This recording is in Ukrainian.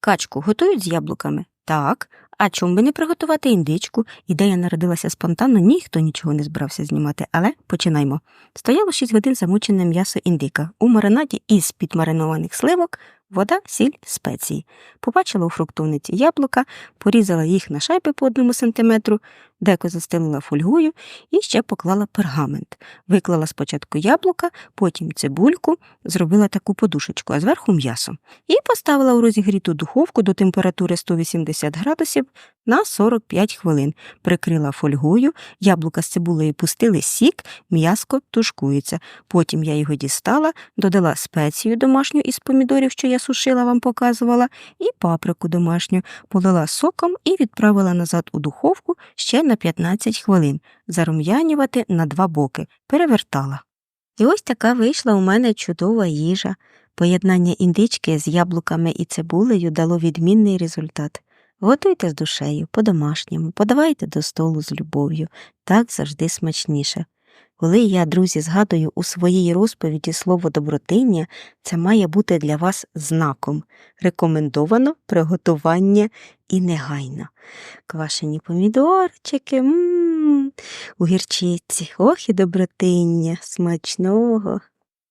Качку готують з яблуками? Так. А чому би не приготувати індичку? Ідея народилася спонтанно, ніхто нічого не збирався знімати, але починаймо. Стояло 6 годин замучене м'ясо індика у маринаді із підмаринованих сливок, вода, сіль, спеції. Побачила у фруктовниці яблука, порізала їх на шайби по одному сантиметру, деко застелила фольгою і ще поклала пергамент. Виклала спочатку яблука, потім цибульку, зробила таку подушечку, а зверху м'ясо. І поставила у розігріту духовку до температури 180 градусів на 45 хвилин. Прикрила фольгою, яблука з цибулею пустили сік, м'яско тушкується. Потім я його дістала, додала спецію домашню із помідорів, що я сушила, вам показувала, і паприку домашню, полила соком і відправила назад у духовку ще на 15 хвилин, зарум'янювати на два боки, перевертала. І ось така вийшла у мене чудова їжа. Поєднання індички з яблуками і цибулею дало відмінний результат. Готуйте з душею, по-домашньому, подавайте до столу з любов'ю, так завжди смачніше. Коли я, друзі, згадую у своїй розповіді слово добротиння, це має бути для вас знаком. Рекомендовано приготування і негайно. Квашені помідорчики, м у гірчиці, ох і добротиння, смачного.